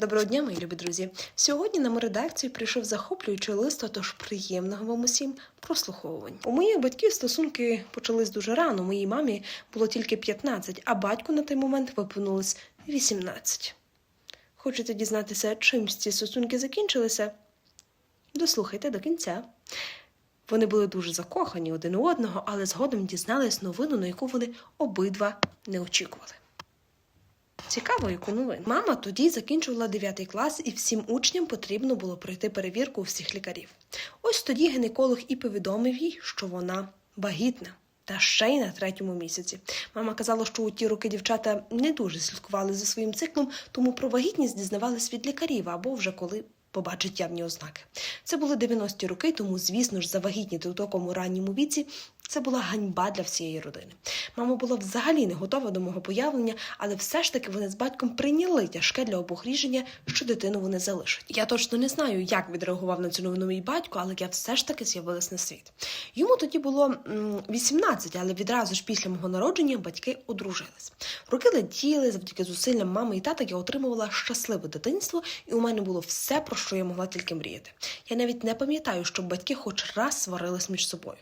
Доброго дня, мої любі друзі. Сьогодні на мою редакцію прийшов захоплюючий лист, тож приємного вам усім прослуховувань. У моїх батьків стосунки почались дуже рано. Моїй мамі було тільки 15, а батьку на той момент виповнилось 18. Хочете дізнатися, чим ці стосунки закінчилися? Дослухайте до кінця. Вони були дуже закохані один у одного, але згодом дізнались новину, на яку вони обидва не очікували. Цікаво, яку новину. Мама тоді закінчувала 9 клас, і всім учням потрібно було пройти перевірку у всіх лікарів. Ось тоді гінеколог і повідомив їй, що вона вагітна. Та ще й на третьому місяці. Мама казала, що у ті роки дівчата не дуже слідкували за своїм циклом, тому про вагітність дізнавались від лікарів або вже коли побачить явні ознаки. Це були 90-ті роки, тому, звісно ж, завагітніти у такому ранньому віці це була ганьба для всієї родини. Мама була взагалі не готова до мого появлення, але все ж таки вони з батьком прийняли тяжке для обох рішення, що дитину вони залишать. Я точно не знаю, як відреагував на цю новину мій батько, але я все ж таки з'явилась на світ. Йому тоді було м, 18, але відразу ж після мого народження батьки одружились. Роки летіли, завдяки зусиллям мами і тата я отримувала щасливе дитинство, і у мене було все, про що я могла тільки мріяти. Я навіть не пам'ятаю, щоб батьки хоч раз сварились між собою.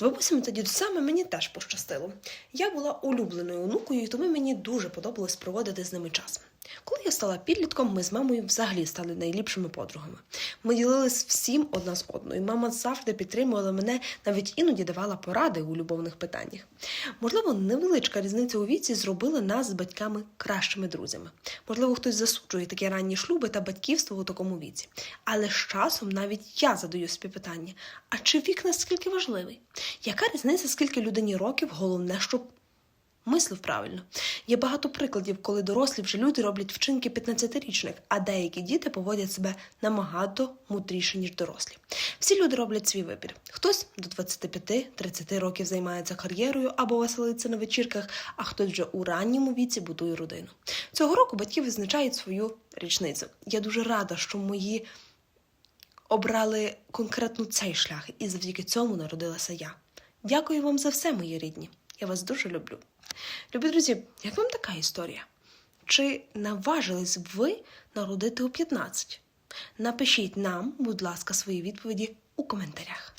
З бабусями та дідусями мені теж пощастило. Я була улюбленою онукою, і тому мені дуже подобалось проводити з ними час. Коли я стала підлітком, ми з мамою взагалі стали найліпшими подругами. Ми ділились всім одна з одною. Мама завжди підтримувала мене, навіть іноді давала поради у любовних питаннях. Можливо, невеличка різниця у віці зробила нас з батьками кращими друзями. Можливо, хтось засуджує такі ранні шлюби та батьківство у такому віці. Але з часом навіть я задаю собі питання: а чи вік наскільки важливий? Яка різниця, скільки людині років, головне, щоб мислив правильно. Є багато прикладів, коли дорослі вже люди роблять вчинки 15-річних, а деякі діти поводять себе набагато мудріше, ніж дорослі. Всі люди роблять свій вибір. Хтось до 25-30 років займається кар'єрою або веселиться на вечірках, а хтось вже у ранньому віці будує родину. Цього року батьки визначають свою річницю. Я дуже рада, що мої обрали конкретно цей шлях, і завдяки цьому народилася я. Дякую вам за все, мої рідні. Я вас дуже люблю. Любі друзі, як вам така історія? Чи наважились ви народити у 15? Напишіть нам, будь ласка, свої відповіді у коментарях.